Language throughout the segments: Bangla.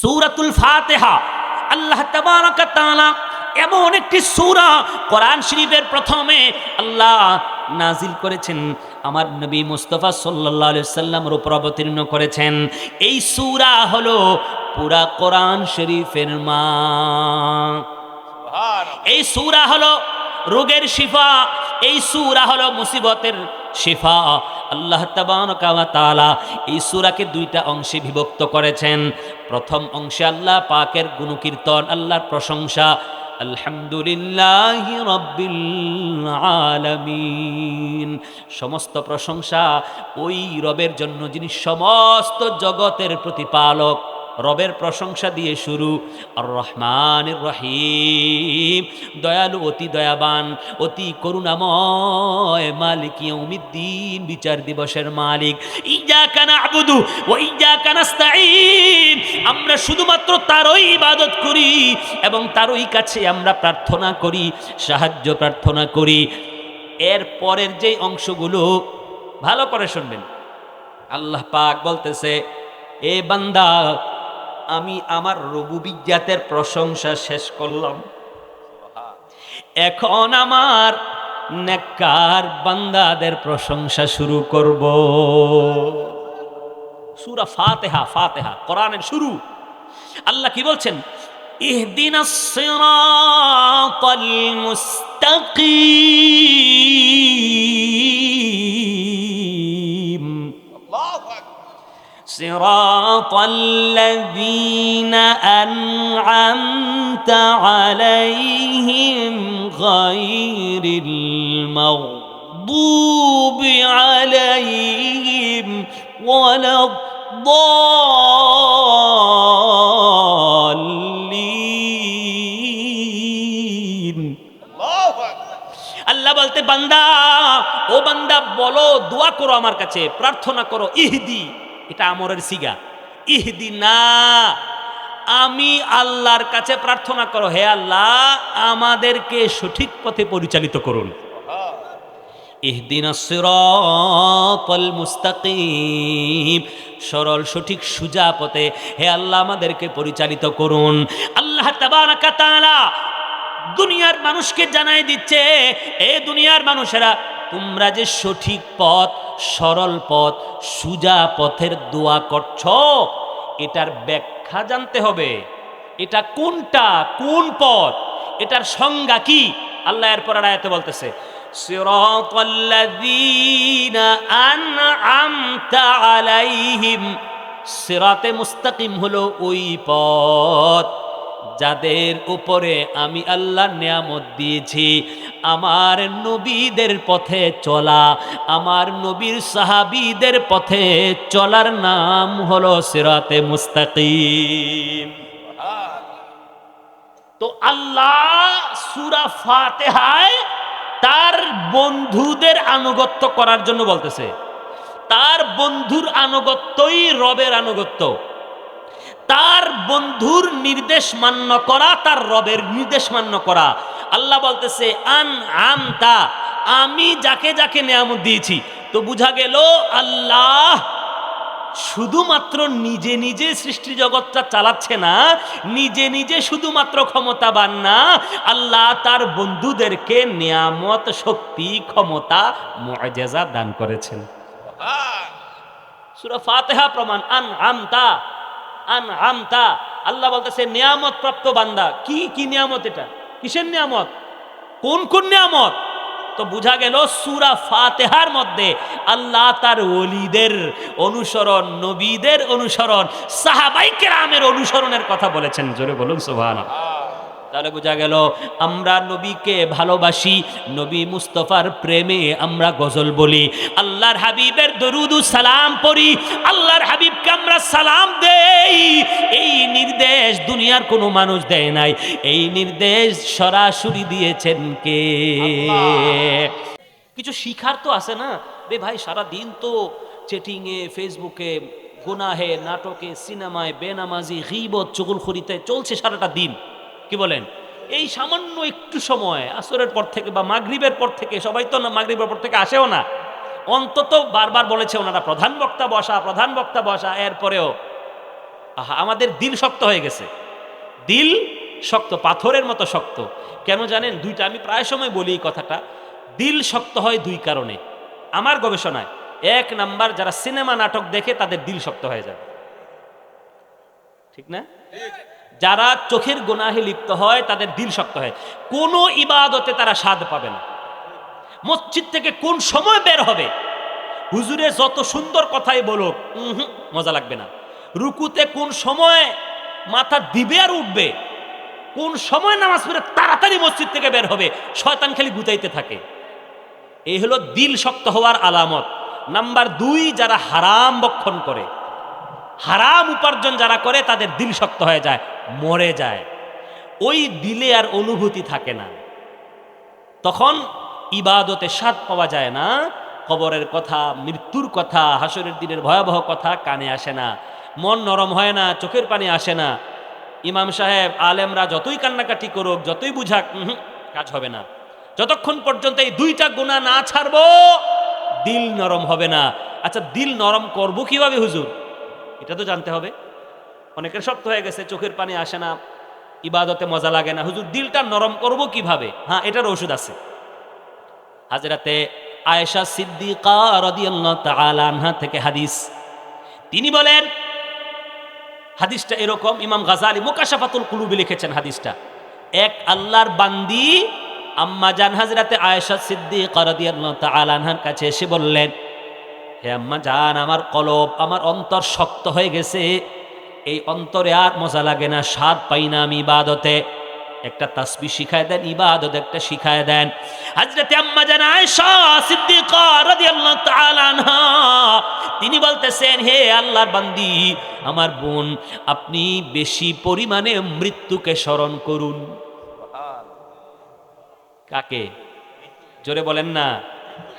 সূরাতুল ফাতিহা। আল্লাহ তাআলা এমন একটি সূরা কোরআন শরীফের প্রথমে আল্লাহ নাজিল করেছেন আমার নবী মুস্তফা আলাইহি সাল্লামের উপর অবতীর্ণ করেছেন। এই সূরা হলো পুরা কোরআন শরীফের মা। এই সূরা হলো রোগের শিফা এই সুরা হলো মুসিবতের শিফা। আল্লাহ তাআলা এই সূরাকে দুইটা অংশে বিভক্ত করেছেন। প্রথম অংশে আল্লাহ পাকের গুণকীর্তন, আল্লাহর প্রশংসা। আলহামদুলিল্লাহ রব্বিল আলামিন। সমস্ত প্রশংসা ওই রবের জন্য যিনি সমস্ত জগতের প্রতিপালক। রবের প্রশংসা দিয়ে শুরু। আর রহমান রহিম দয়ালু, অতি দয়াবান, অতি করুণাময় মালিক ইয়ৌমিদ্দিন বিচার দিবসের মালিক। ইজা কানা আবুদু ও ইজা কানাস্তাইন আমরা শুধুমাত্র তারই ইবাদত করি এবং তারই কাছে আমরা প্রার্থনা করি, সাহায্য প্রার্থনা করি। এর পরের যে অংশগুলো, ভালো করে শুনবেন। আল্লাহ পাক বলতেছে, এ বান্দা আমি আমার রবুবিজ্ঞাতের প্রশংসা শেষ করলাম। এখন আমার নেককার বান্দাদের প্রশংসা শুরু করব। সুরা ফাতেহা ফাতেহা, কোরআনের শুরু। আল্লাহ কি বলছেন? ইহদিনা সিরাতাল মুস্তাকিম। صراط الذين أنعمت عليهم غير المغضوب عليهم ولا الضالين আল্লাহ বলতে বান্দা ও বান্দা বলো দোয়া করো আমার কাছে প্রার্থনা করো ইহদি এটা আমরের সিগা। ইহদি না আমি আল্লাহর কাছে প্রার্থনা করো, হে আল্লাহ, আমাদেরকে সঠিক পথে পরিচালিত করুন। সরল সঠিক সুজা পথে, হে আল্লাহ, আমাদেরকে পরিচালিত করুন। আল্লাহ দুনিয়ার মানুষকে জানাই দিচ্ছে, এ দুনিয়ার মানুষেরা তোমরা যে সঠিক পথ, সরল পথ, সুজা পথের দোয়া করছ, এটার ব্যাখ্যা জানতে হবে। এটা কোনটা, কোন পথ, এটার সংজ্ঞা কি? আল্লাহ এরপর আয়াতে বলতেছে সিরাতে মুস্তাকিম হলো ওই পথ যাদের উপরে আমি আল্লাহ নিয়ামত দিয়েছি। আমার নবীদের পথে চলা, আমার নবীর সাহাবিদের পথে চলার নাম হলো সিরাতে মুস্তাকিম। তো আল্লাহ সুরা ফাতেহায় তার বন্ধুদের আনুগত্য করার জন্য বলতেছে। তার বন্ধুর আনুগত্যই রবের আনুগত্য। তার বন্ধুর নির্দেশ মান্য করা, তার রবের নির্দেশ মান্য করা। আল্লাহ বলতেছে, আন আমতা, আমি যাকে যাকে নিয়ামত দিয়েছি। তো বুঝা গেল, আল্লাহ শুধুমাত্র নিজে নিজে সৃষ্টি জগৎটা চালাচ্ছে না, নিজে নিজে শুধুমাত্র ক্ষমতাবান না, আল্লাহ তার বন্ধুদেরকে নিয়ামত, শক্তি, ক্ষমতা মুআজিজা দান করেছেন। সূরা ফাতিহা প্রমাণ, আন আমতা আন আমতা। আল্লাহ বলতেছে নিয়ামত প্রাপ্ত বান্দা। কি কি নিয়ামত এটা? কিসের নিয়ামত? কোন কোন নিয়ামত? তো বুঝা গেল সুরা ফাতেহার মধ্যে আল্লাহ তার ওলিদের অনুসরণ, নবীদের অনুসরণ সাহাবাইকে রামের অনুসরণের কথা বলেছেন। জোরে বলুন, সুবহানাল্লাহ। তাহলে বোঝা গেল আমরা নবীকে ভালোবাসি নবী মুস্তফার প্রেমে আমরা গজল বলি। আল্লাহর হাবিবের দরুদু সালাম পড়ি আল্লাহর হাবিবকে আমরা সালাম দেই। এই নির্দেশ দুনিয়ার কোনো মানুষ দেয় নাই এই নির্দেশ সরাসরি দিয়েছেন কে? কিছু শিখার তো আছে না? রে ভাই সারা দিন তো চেটিংয়ে ফেসবুকে গুনাহে নাটকে সিনেমায় বেনামাজি গিবত চুগলখড়িতে চলছে সারাটা দিন। কি বলেন? এই সামান্য একটু সময়, আসরের পর থেকে বা মাগরিবের পর থেকে, সবাই তো না মাগরিবের পর থেকে আসেও না, অন্তত বারবার বলেছে ওনারা, প্রধান বক্তা বসা, প্রধান বক্তা বসা। এরপরেও, আহা, আমাদের দিল শক্ত হয়ে গেছে। দিল শক্ত, পাথরের মতো শক্ত। কেন জানেন? দুইটা, আমি প্রায় সময় বলি এই কথাটা। দিল শক্ত হয় দুই কারণে। আমার গবেষণায়, এক নাম্বার যারা সিনেমা, নাটক দেখে তাদের দিল শক্ত হয়ে যাবে। ঠিক না? যারা চোখের গোনাহে লিপ্ত হয়, তাদের দিল শক্ত হয়। কোনো ইবাদতে তারা স্বাদ পাবে না। মসজিদ থেকে কোন সময় বের হবে? হুজুরে যত সুন্দর কথাই বলুক মজা লাগবে না। রুকুতে কোন সময় মাথা দিবে আর উঠবে? কোন সময় নামাজ পড়ে তাড়াতাড়ি মসজিদ থেকে বের হবে? শয়তান খালি গুতাইতে থাকে। এই হলো দিল শক্ত হওয়ার আলামত। নাম্বার দুই, যারা হারাম বক্ষণ করে। হারাম উপার্জন যারা করে, তাদের দিল শক্ত হয়ে যায়, মরে যায়। ওই দিলে আর অনুভূতি থাকে না। তখন ইবাদতে স্বাদ পাওয়া যায় না, কবরের কথা, মৃত্যুর কথা, হাসরের দিনের ভয়াবহ কথা কানে আসে না, মন নরম হয় না, চোখের পানি আসে না। ইমাম সাহেব, আলেমরা যতই কান্নাকাটি করুক, যতই বুঝাক কাজ হবে না। যতক্ষণ পর্যন্ত এই দুইটা গুণা না ছাড়বো, দিল নরম হবে না। আচ্ছা দিল নরম করব কীভাবে হুজুর? এটা তো জানতে হবে। অনেকের শক্ত হয়ে গেছে, চোখের পানি আসে না, ইবাদতে মজা লাগে না। হুজুর, দিলটা নরম করব কীভাবে? হ্যাঁ এটার ওষুধ আছে। হাজরাতে আয়েশা সিদ্দিকা রাদিয়াল্লাহু তাআলা আনহা থেকে হাদিস। তিনি বলেন, হাদিসটা এরকম, ইমাম গাজালি মুকাশাফাতুল কুলুবি লিখেছেন হাদিসটা। এক আল্লাহর বান্দি আম্মা জান হাজরাতে আয়েশা সিদ্দিকা রাদিয়াল্লাহু তাআলা আনহার কাছে এসে বললেন হে আম্মা জান আমার কলব আমার অন্তর শক্ত হয়ে গেছে। এই অন্তরে আর মজা লাগে না স্বাদ পাই না আমি ইবাদতে। একটা তাসবি শিখায় দেন ইবাদত একটা শিখায় দেন। হযরতে আম্মা জান আয়েশা সিদ্দিকা রাদিয়াল্লাহু তাআলা আনহা তিনি বলতেছেন হে আল্লাহর বান্দি আমার বোন আপনি বেশি পরিমাণে মৃত্যুকে স্মরণ করুন। কাকে? জোরে বলেন না।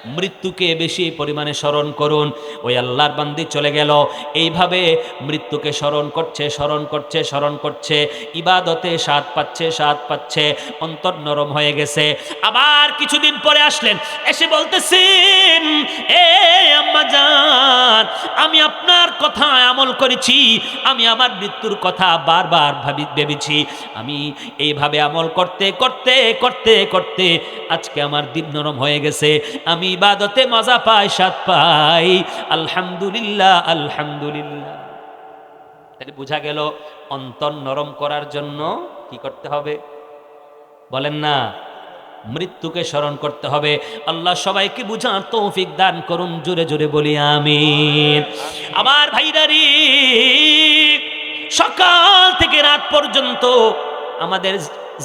মৃত্যুকে বেশি পরিমাণে স্মরণ করুন। ওই আল্লাহর বান্দি চলে গেল। এইভাবে মৃত্যুকে স্মরণ করছে স্মরণ করছে স্মরণ করছে। ইবাদতে স্বাদ পাচ্ছে স্বাদ পাচ্ছে। অন্তর নরম হয়ে গেছে। আবার কিছুদিন পরে আসলেন। এসে বলতেছেন, এ আম্মা জান, আমি আপনার কথা আমল করেছি। আমি আমার মৃত্যুর কথা বারবার ভাবি, ভেবেছি। আমি এইভাবে আমল করতে করতে করতে করতে আজকে আমার দিন নরম হয়ে গেছে। আমি ইবাদতে মজা পায়, স্বাদ পাই আলহামদুলিল্লাহ আলহামদুলিল্লাহ। তাহলে বোঝা গেল, অন্তর নরম করার জন্য কি করতে হবে? বলেন না, মৃত্যুকে স্মরণ করতে হবে। আল্লাহ সবাইকে বুঝার তৌফিক দান করুন, জোরে জোরে বলি আমি আমার ভাইরারি, সকাল থেকে রাত পর্যন্ত আমাদের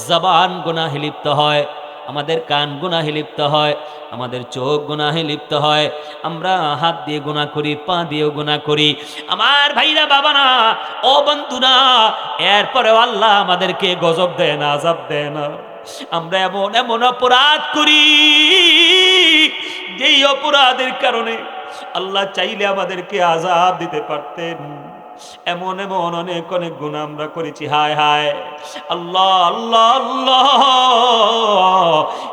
জবান গুনাহে লিপ্ত হয়। আমাদের কান গুনাহে লিপ্ত হয়, আমাদের চোখ গুনাহে লিপ্ত হয়। আমরা হাত দিয়ে গুণা করি, পা দিয়েও গুণা করি। আমার ভাইরা, বাবারা, ও বন্ধুরা, এরপরেও আল্লাহ আমাদেরকে গজব দেয় না, আজাব দেয় না। আমরা এমন এমন অপরাধ করি, যেই অপরাধের কারণে আল্লাহ চাইলে আমাদেরকে আজাব দিতে পারতেন। এমন এমন অনেক অনেক গুণ আমরা করেছি, হায় হায়। আল্লাহ আল্লাহ আল্লাহ।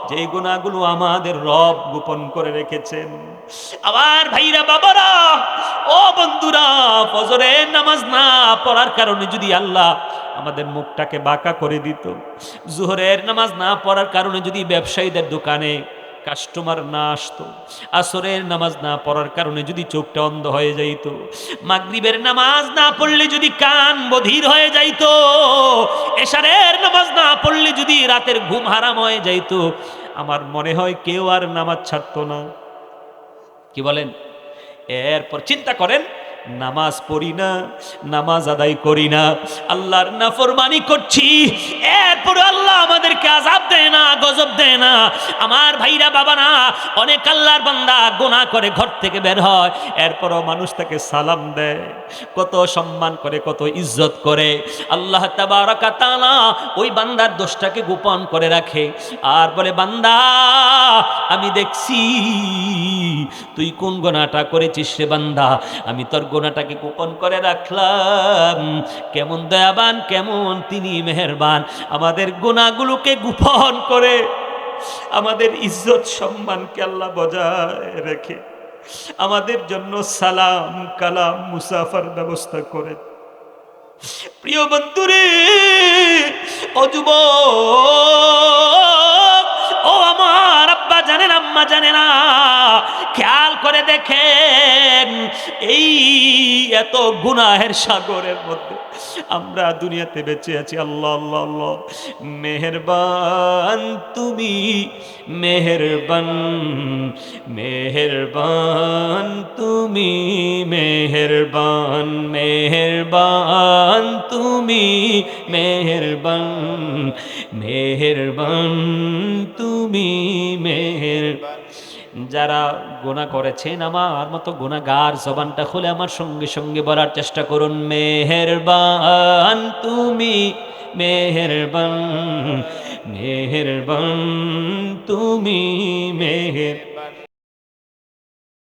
যে গুণাগুলো আমাদের রব গোপন করে রেখেছেন। আমার ভাইরা, বাবারা, ও বন্ধুরা ফজরের নামাজ না পড়ার কারণে যদি আল্লাহ আমাদের মুখটাকে বাঁকা করে দিত, জোহরের নামাজ না পড়ার কারণে যদি ব্যবসায়ীদের দোকানে কাস্টমার না আসতো। আসরের নামাজ না পড়ার কারণে যদি চোখটা অন্ধ হয়ে যাইতো, মাগরিবের নামাজ না পড়লে যদি কান বধির হয়ে যাইতো, এশারের নামাজ না পড়লে যদি রাতের ঘুম হারাম হয়ে যাইতো, আমার মনে হয় কেউ আর নামাজ ছাড়তো না। কি বলেন? এরপর চিন্তা করেন নামাজ পড়ি না, নামাজ আদায় করি না। আল্লাহর নাফরমানি করছি। এরপরে আল্লাহ আমাদেরকে আজাব দেয় না, গজব দেয় না। আমার ভাইরা বাবা না অনেক আল্লাহর বান্দা গোনা করে ঘর থেকে বের হয়, এরপরও মানুষ তাকে সালাম দেয়। কত সম্মান করে, কত ইজ্জত করে। আল্লাহ তাবারাকা তাআলা ওই বান্দার দোষটাকে গোপন করে রাখে। আর বলে, বান্দা, আমি দেখছি, তুই কোন গোনাটা করেছিস রে বান্দা? আমি তোর গোনাটাকে গোপন করে রাখলাম। কেমন দয়াবান, কেমন তিনি মেহেরবান। আমাদের গোনাগুলোকে গোপন করে আমাদের ইজ্জত সম্মানকে আল্লাহ বজায় রেখে আমাদের জন্য সালাম, কালাম, মুসাফার ব্যবস্থা করে। প্রিয় বন্ধুরে, ও যুব ও আমার আব্বা জানেন আম্মা জানে না। খেয়াল করে দেখেন, এই এত গুনাহের সাগরের মধ্যে আমরা দুনিয়াতে বেঁচে আছি। আল্লাহ আল্লাহ আল্লাহ। মেহেরবান তুমি, মেহেরবান মেহেরবান তুমি, মেহেরবান মেহেরবান তুমি, মেহেরবান মেহেরবান তুমি, মেহেরবান যারা গোনা করেছেন, আমার মতো গোনাগার জবানটা খুলে আমার সঙ্গে সঙ্গে বলার চেষ্টা করুন, মেহেরবান তুমি, মেহেরবান মেহেরবান তুমি, মেহের